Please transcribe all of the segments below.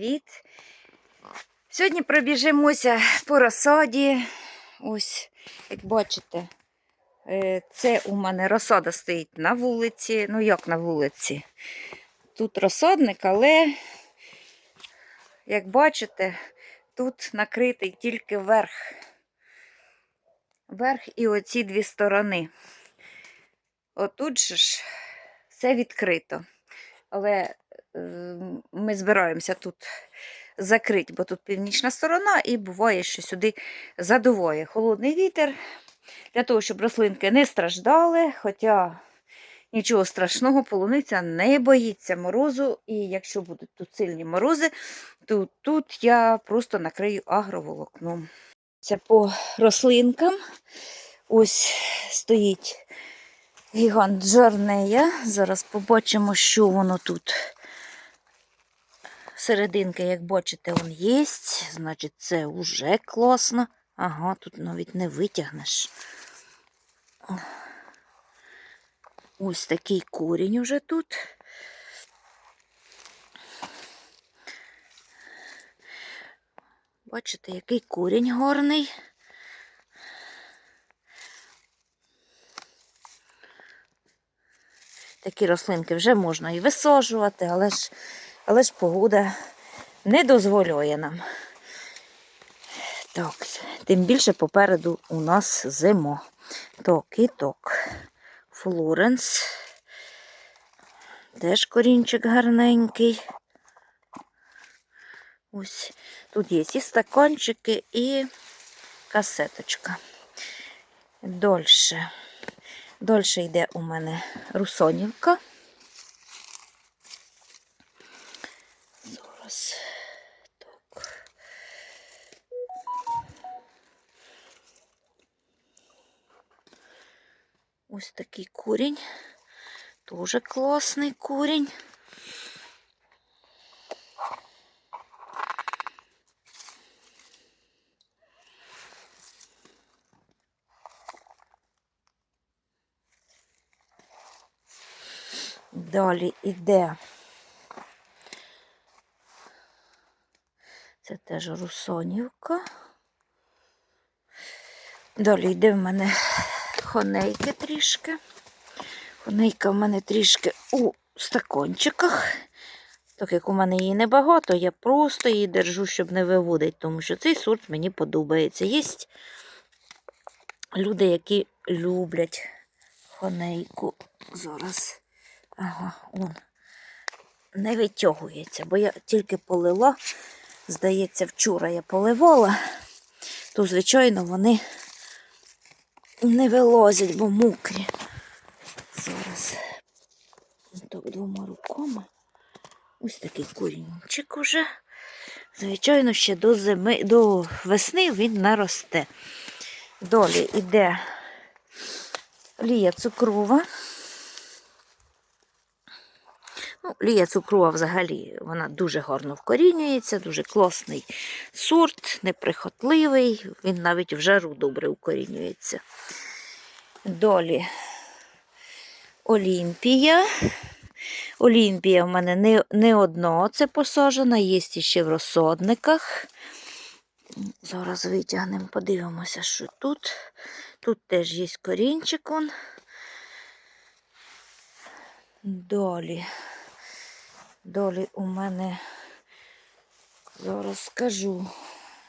Привіт. Сьогодні пробіжимося по розсаді. Ось, як бачите, е, це у мене розсада стоїть на вулиці. Ну, як на вулиці? Тут розсадник, але, як бачите, тут накритий тільки верх. Верх і оці дві сторони. Отут же ж все відкрито. Але ми збираємося тут закрити, бо тут північна сторона, і буває, що сюди задуває холодний вітер для того, щоб рослинки не страждали. Хоча нічого страшного, полуниця не боїться морозу, і якщо будуть тут сильні морози, то тут я просто накрию агроволокном. Це по рослинкам. Ось стоїть гігант Джарнея. Зараз побачимо, що воно тут. Серединка, як бачите, он є. Значить, це вже класно. Ага, тут навіть не витягнеш. Ось такий корінь уже тут. Бачите, який корінь гарний. Такі рослинки вже можна і висаджувати, але ж, але ж погода не дозволяє нам. Так, тим більше попереду у нас зима. Так, і так. Флоренс. Теж корінчик гарненький. Ось тут є і стаканчики, і касеточка. Дольше. Дольше йде у мене русонівка. Зараз так. Ось такий курінь. Дуже класний курінь. Далі йде. Це теж русонівка. Далі йде в мене хонейки трішки. Хонейка в мене трішки у стакончиках. Так як у мене її небагато, я просто її держу, щоб не виводити, тому що цей сорт мені подобається. Є люди, які люблять хонейку. Зараз. Ага, он. Не витягується, бо я тільки полила. Здається, вчора я поливала, то, звичайно, вони не вилазять, бо мокрі. Зараз так двома руками. Ось такий корінчик уже. Звичайно, ще до зими, до весни він наросте. Далі йде лія цукрова. Ну, Лія цукрова взагалі вона дуже гарно вкорінюється, дуже класний сорт, неприхотливий, він навіть в жару добре укорінюється. Далі Олімпія. Олімпія в мене не, не одна це посаджена, є ще в розсадниках. Зараз витягнемо, подивимося, що тут. Тут теж є корінчик. Он. Далі. Далі у мене, зараз скажу,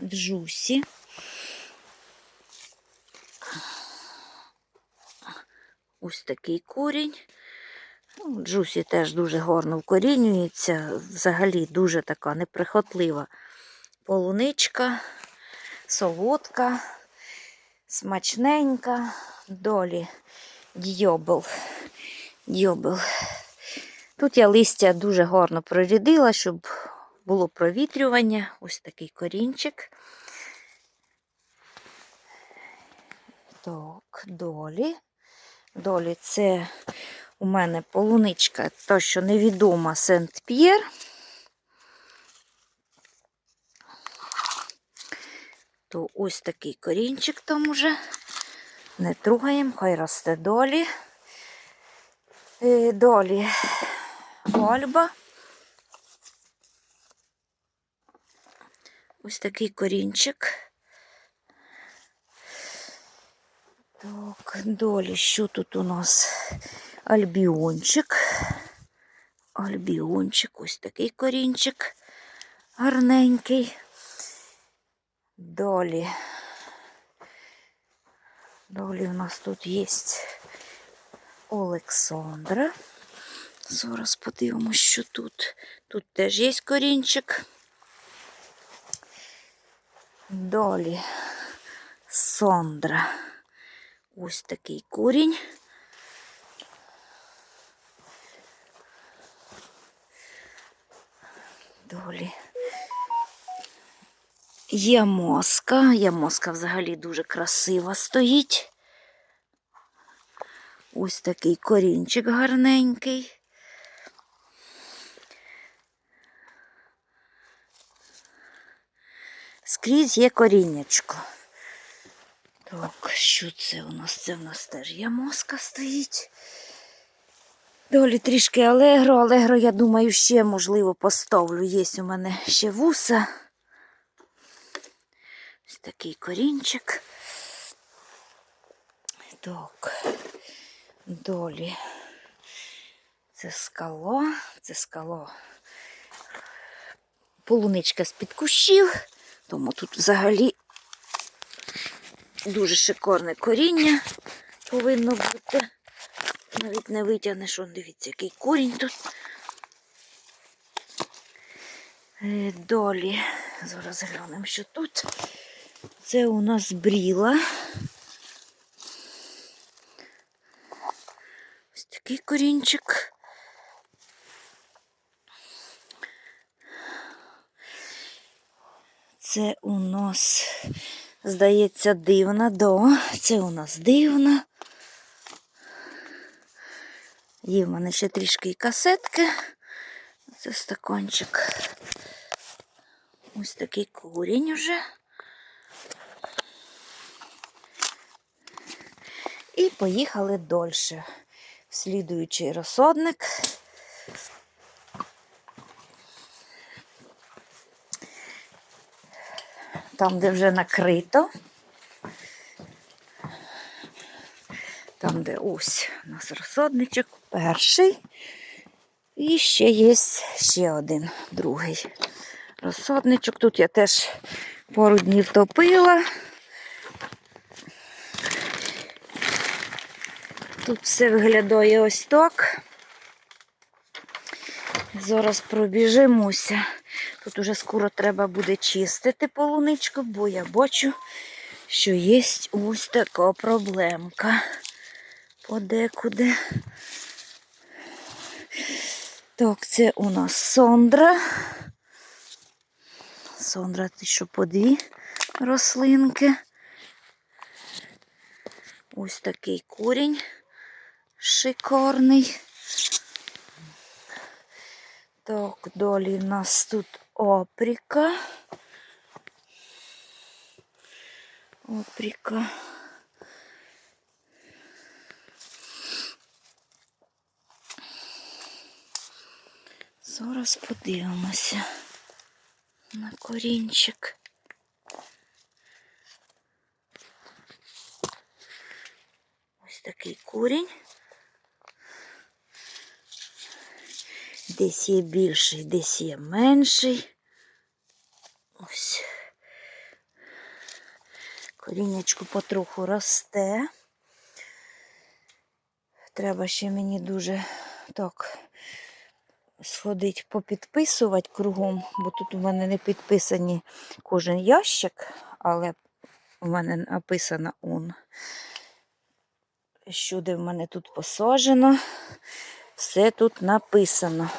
джусі. Ось такий корінь. Ну, Джусі теж дуже гарно вкорінюється. Взагалі дуже така неприхотлива полуничка, солодка, смачненька. Долі дьобел. Дьобел. Тут я листя дуже гарно прорядила, щоб було провітрювання. Ось такий корінчик. Так, долі. Долі це у мене полуничка, та, що невідома Сент-П'єр. То ось такий корінчик там уже. Не трогаємо, хай росте долі. Е, Долі Ольба. Ось такий корінчик. Так, долі, що тут у нас? Альбіончик. Альбіончик, ось такий корінчик гарненький. Долі. Долі у нас тут є Олександра. Зараз подивимось, що тут. Тут теж є корінчик. Долі Сондра. Ось такий корінь. Долі. Є моска. Є моска взагалі дуже красива стоїть. Ось такий корінчик гарненький. Скрізь є коріннячко. Так, що це у нас? Це у нас теж є моска стоїть. Долі трішки алегро. Алегро, я думаю, ще, можливо, поставлю. Є у мене ще вуса. Ось такий корінчик. Так, долі. Це скало, це скало. Полуничка з-під кущів, тому тут взагалі дуже шикарне коріння повинно бути. Навіть не витягнеш, он дивіться, який корінь тут. Е, Долі. Зараз глянемо, що тут. Це у нас бріла. Ось такий корінчик. Це у нас, здається, дивна, да, це у нас дивна. Є в мене ще трішки і касетки. Це стаканчик. Ось такий корінь уже. І поїхали дольше. Слідуючий розсадник. Там, де вже накрито. Там, де ось у нас розсадничок перший. І ще є ще один другий розсадничок. Тут я теж пару днів топила. Тут все виглядає ось так. Зараз пробіжимося. Тут уже скоро треба буде чистити полуничку, бо я бачу, що є ось така проблемка. Подекуди. Так, це у нас Сондра. Сондра, ти що по дві рослинки. Ось такий корінь шикарний. Так, далі у нас тут опріка. Опріка. Зараз подивимося на корінчик. Ось такий корінь. Десь є більший, десь є менший. Ось. Коріннячко потроху росте. Треба ще мені дуже так сходить попідписувати кругом, бо тут у мене не підписані кожен ящик, але у мене написано он. Що де в мене тут посаджено. Все тут написано.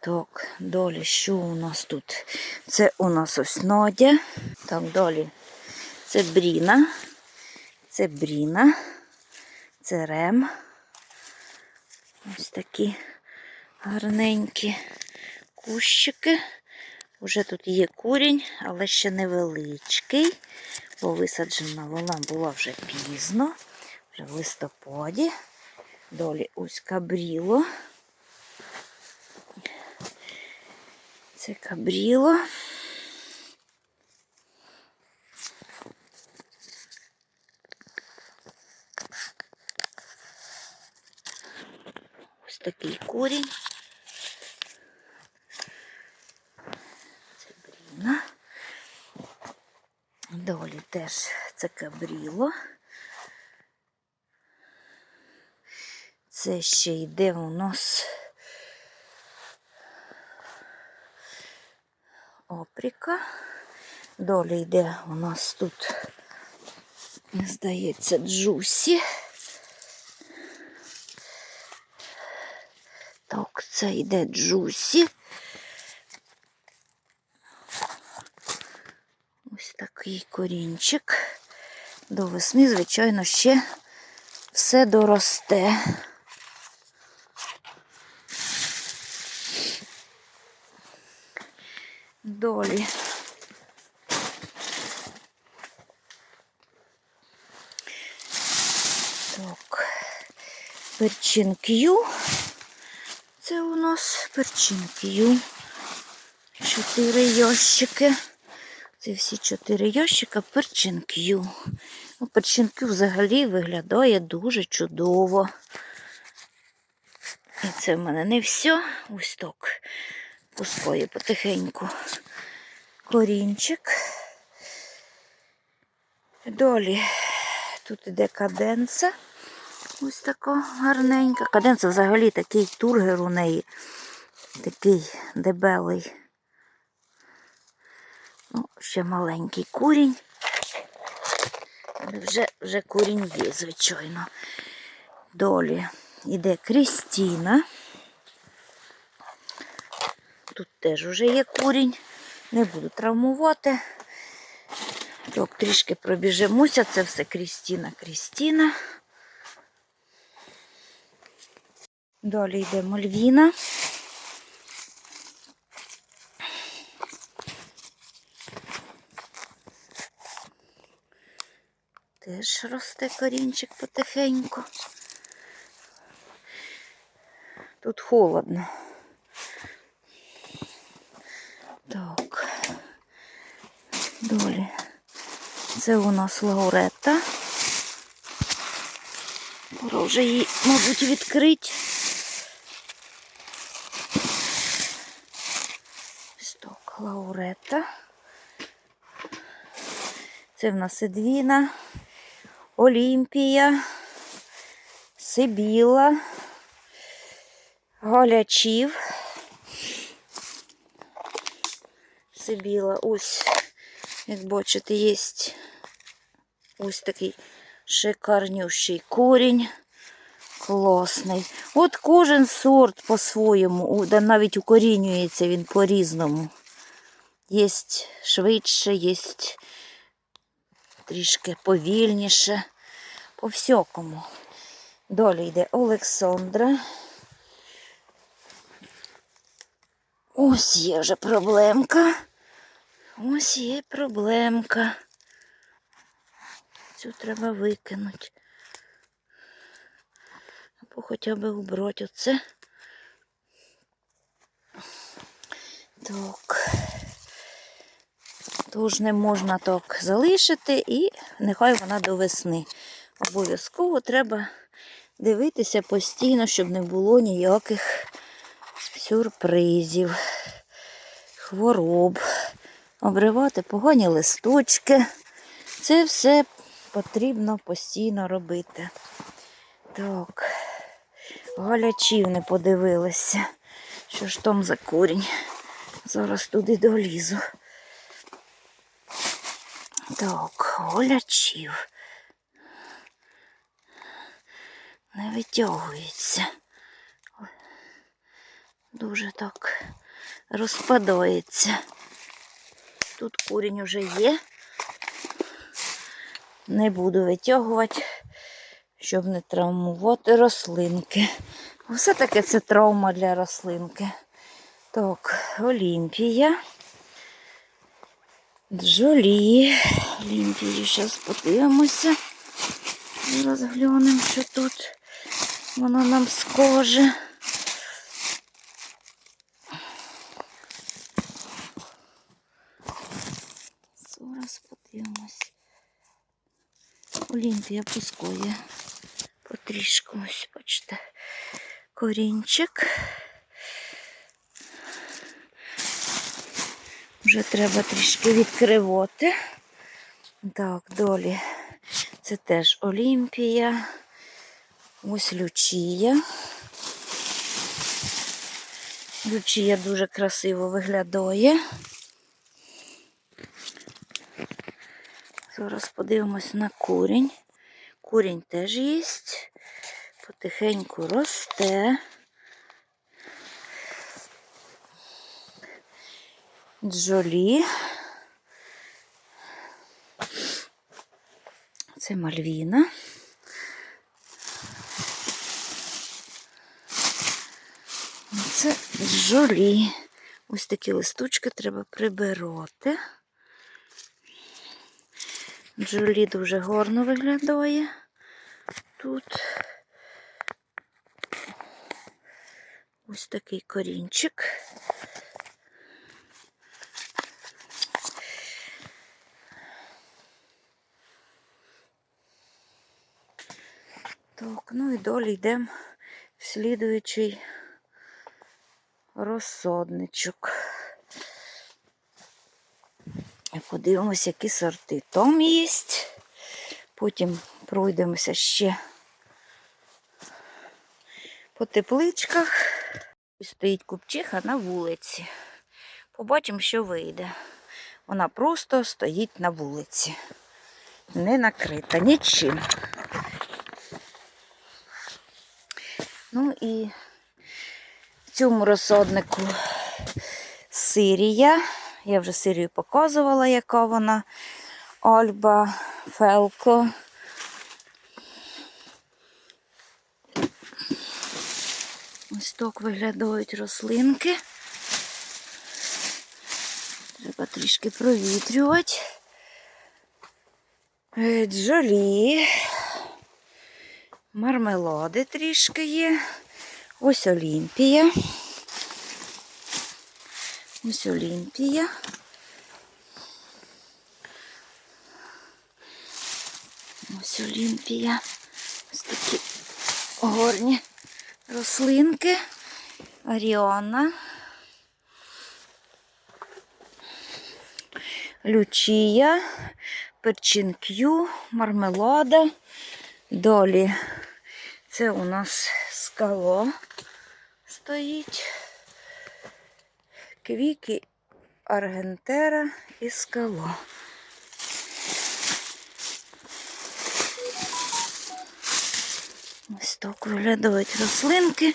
Так, далі, що у нас тут? Це у нас ось Надя. Так, далі. Це Бріна. Це Бріна. Це Рем. Ось такі гарненькі кущики. Уже тут є курінь, але ще невеличкий, бо висаджена вона була вже пізно, вже в листопаді. Долі ось кабріло. Це кабріло. Ось такий корінь. Це бріна. Далі теж це кабріло. Це ще йде у нас опріка. Далі йде у нас тут, здається, джусі. Так, це йде джусі. Ось такий корінчик. До весни, звичайно, ще все доросте. Долі. Так, перчинкю. Це у нас перчинкю. Чотири ящики. Це всі чотири ящика перчинкю. Ну, перчинкю взагалі виглядає дуже чудово. І це в мене не все. Ось так. Пускаю потихеньку корінчик. Далі тут іде каденца. Ось така гарненька. Каденца взагалі такий тургер у неї. Такий дебелий. Ну, ще маленький курінь. Вже, вже курінь є, звичайно. Долі йде Крістіна. Тут теж вже є курінь. Не буду травмувати. Так, трішки пробіжемося. Це все Крістіна, Крістіна. Далі йде Мальвіна. Теж росте корінчик потихеньку. Тут холодно. Так. Долі. Це у нас лауретта. Пора вже її, мабуть, відкрити. Ось так, лауретта. Це в нас Едвіна, Олімпія, Сибіла, Галячів. Сибіла, ось, як бачите, є ось такий шикарнющий корінь. Класний. От кожен сорт по-своєму, навіть укорінюється він по-різному. Є швидше, є трішки повільніше. По всякому. Далі йде Олександра. Ось є вже проблемка. Ось є проблемка. Цю треба викинути. Або хоча б убрати оце. Так. Тож не можна так залишити і нехай вона до весни. Обов'язково треба дивитися постійно, щоб не було ніяких сюрпризів, хвороб, обривати погані листочки. Це все потрібно постійно робити. Так, галячів не подивилася. Що ж там за корінь? Зараз туди долізу. Так, голячів. Не витягується. Дуже так розпадається. Тут курінь уже є. Не буду витягувати, щоб не травмувати рослинки. Все-таки це травма для рослинки. Так, Олімпія. Джолі. Олімпію зараз подивимося. Зараз глянемо, що тут вона нам скаже. Зараз подивимось. Олімпія пускує потрішку. Ось, бачите, корінчик. Вже треба трішки відкривати. Так, долі. Це теж Олімпія. Ось Лючія. Лючія дуже красиво виглядає. Зараз подивимось на курінь. Курінь теж є. Потихеньку росте. Джолі. Це Мальвіна. Це джолі. Ось такі листочки треба прибирати. Джолі дуже гарно виглядає тут. Ось такий корінчик. Так, ну і далі йдемо в слідуючий розсадничок. І Подивимося, які сорти там є. Потім пройдемося ще по тепличках. Стоїть купчиха на вулиці. Побачимо, що вийде. Вона просто стоїть на вулиці. Не накрита нічим. Ну і в цьому розсаднику сирія. Я вже сирію показувала, яка вона. Альба, Фелко. Ось так виглядають рослинки. Треба трішки провітрювати. Джолі. Мармелади трішки є. Ось Олімпія. Ось Олімпія. Ось Олімпія. Ось такі горні рослинки. Аріона. Лючія, перчинкю, мармелада. Далі це у нас скало стоїть. Квіки Аргентера і скало. Ось так виглядають рослинки.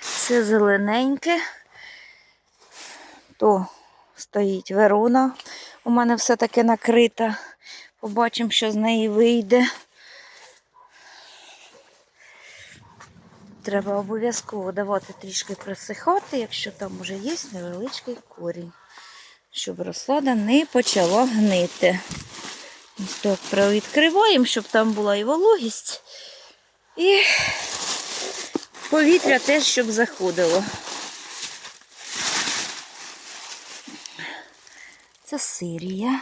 Це зелененьке. То стоїть Верона. У мене все таки накрита. Побачимо, що з неї вийде. Треба обов'язково давати трішки просихати, якщо там вже є невеличкий корінь, щоб розсада не почала гнити. Ось так провідкриваємо, щоб там була і вологість, і повітря теж, щоб заходило. Це сирія.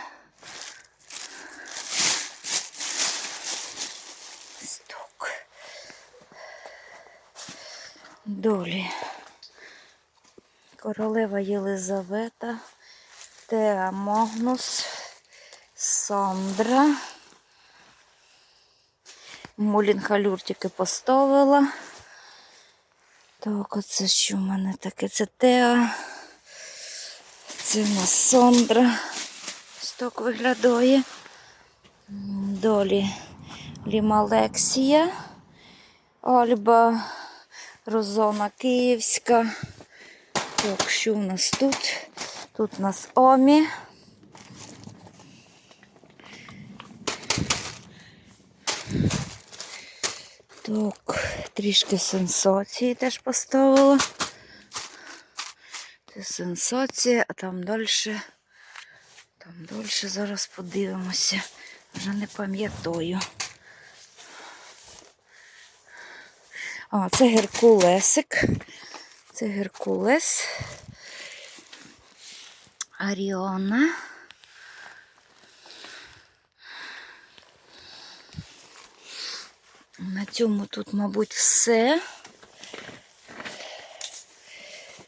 Долі. Королева Єлизавета, Теа Магнус, Сандра. Мулінхалюр тільки поставила. Так, оце що в мене таке? Це Теа. Це у нас Сондра. Ось так виглядає. Долі Лімалексія, Альба, Розона Київська. Так, що у нас тут? Тут у нас Омі. Так, трішки сенсації теж поставила. Це сенсація, а там далі, там далі зараз подивимося. Вже не пам'ятаю. А, це Геркулесик. Це Геркулес. Аріона. На цьому тут, мабуть, все.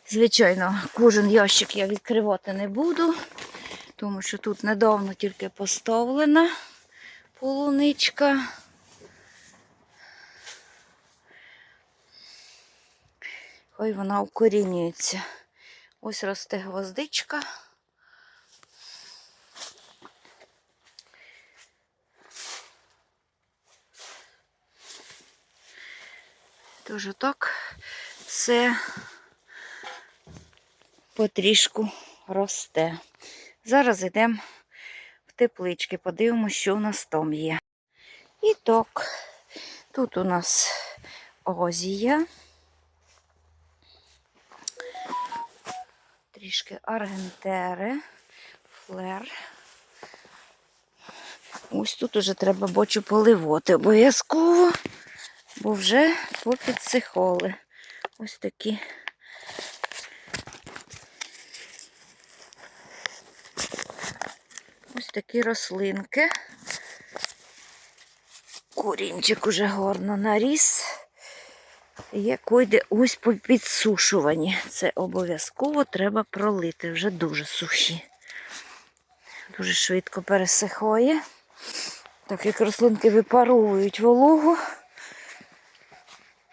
Звичайно, кожен ящик я відкривати не буду, тому що тут недавно тільки поставлена полуничка. Ой, вона укорінюється. Ось росте гвоздичка. Тож так все потрішку росте. Зараз йдемо в теплички, подивимося, що у нас там є. І так, тут у нас озія. Трішки аргентери, флер. Ось тут уже треба бочу поливати обов'язково, бо вже попідсихали. Ось такі. Ось такі рослинки. Корінчик уже гарно наріс. Є койде ось по підсушуванні. Це обов'язково треба пролити. Вже дуже сухі. Дуже швидко пересихає. Так як рослинки випаровують вологу.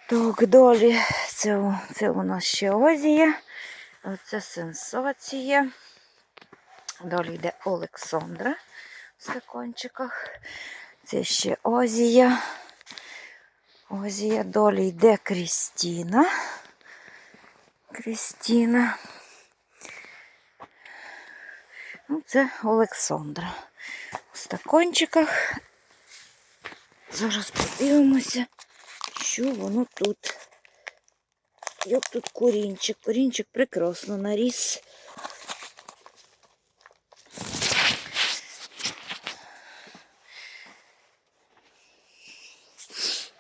Так, далі це, це у нас ще озія. Це сенсація. Далі йде Олександра в стакончиках. Це ще Озія. Озія. Далі йде Крістіна. Крістіна. Ну, це Олександра. В стакончиках. Зараз подивимося, що воно тут. Як тут корінчик. Корінчик прекрасно наріс.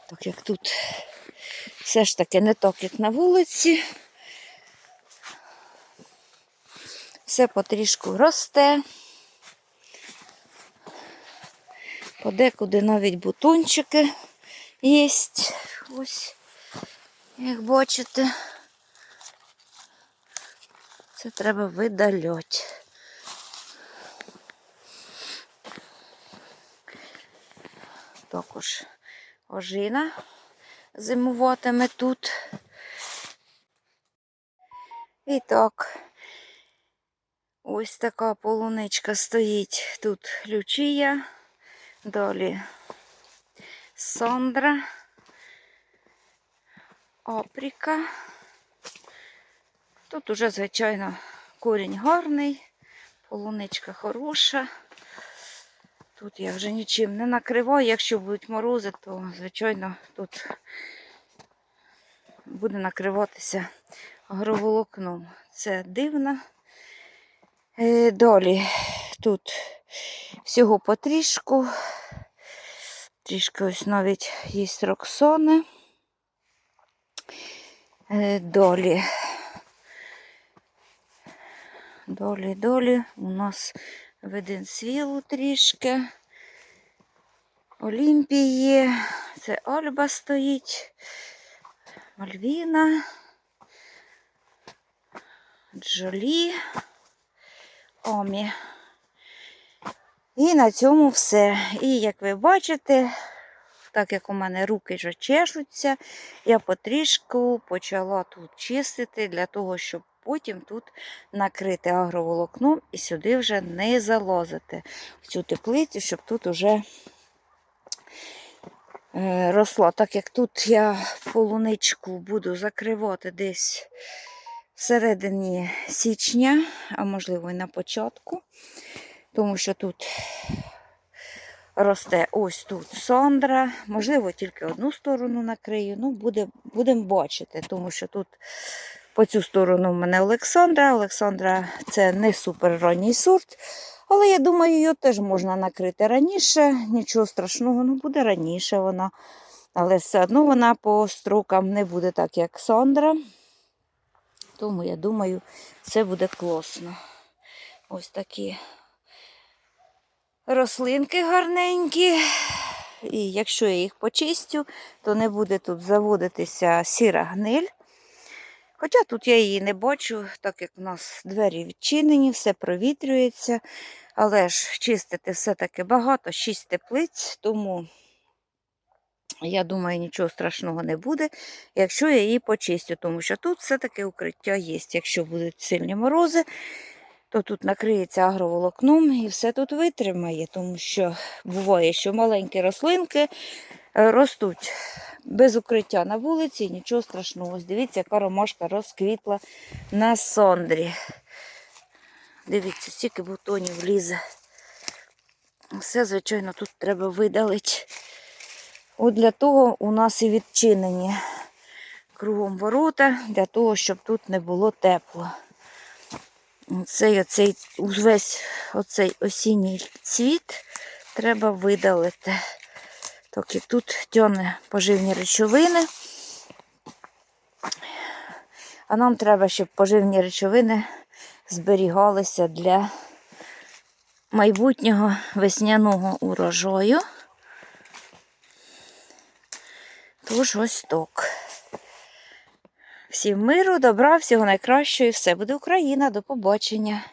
Так як тут все ж таки не так, як на вулиці. Все потрішку росте. Подекуди навіть бутончики є. Ось, як бачите, це треба видаляти. Також ожина зимуватиме тут. І так, ось така полуничка стоїть тут Лючія, далі Сондра, Опріка. Тут уже, звичайно, корінь гарний, полуничка хороша. Тут я вже нічим не накриваю. Якщо будуть морози, то, звичайно, тут буде накриватися агроволокном. Це дивно. Е, Далі тут всього потрішку. Трішки ось навіть є роксони. Е, Долі. Долі, долі. У нас виден свілу трішки. Олімпії. Це Альба стоїть. Мальвіна. Джолі. Омі. І на цьому все. І як ви бачите, так як у мене руки вже чешуться, я потрішку почала тут чистити для того, щоб потім тут накрити агроволокном і сюди вже не залазити в цю теплицю, щоб тут уже е, росла. Так як тут я полуничку буду закривати десь всередині січня, а можливо і на початку, тому що тут росте ось тут сондра. Можливо, тільки одну сторону накрию. Ну, буде, будемо бачити, тому що тут по цю сторону в мене Олександра. Олександра це не супер ранній сорт. Але я думаю, її теж можна накрити раніше. Нічого страшного, ну буде раніше вона. Але все одно вона по строкам не буде так, як Сондра. Тому я думаю, все буде класно. Ось такі рослинки гарненькі. І якщо я їх почистю, то не буде тут заводитися сіра гниль. Хоча тут я її не бачу, так як у нас двері відчинені, все провітрюється. Але ж чистити все-таки багато, шість теплиць, тому я думаю, нічого страшного не буде, якщо я її почистю, тому що тут все-таки укриття є. Якщо будуть сильні морози, то тут накриється агроволокном і все тут витримає, тому що буває, що маленькі рослинки е, ростуть без укриття на вулиці, нічого страшного. Дивіться, яка ромашка розквітла на сондрі. Дивіться, стільки бутонів лізе. Все, звичайно, тут треба видалити. От для того у нас і відчинені кругом ворота, для того, щоб тут не було тепло. Цей оцей, увесь оцей осінній цвіт треба видалити. Так як тут тьоне поживні речовини. А нам треба, щоб поживні речовини зберігалися для майбутнього весняного урожаю. Тож ось так. Всім миру, добра, всього найкращого і все буде Україна. До побачення.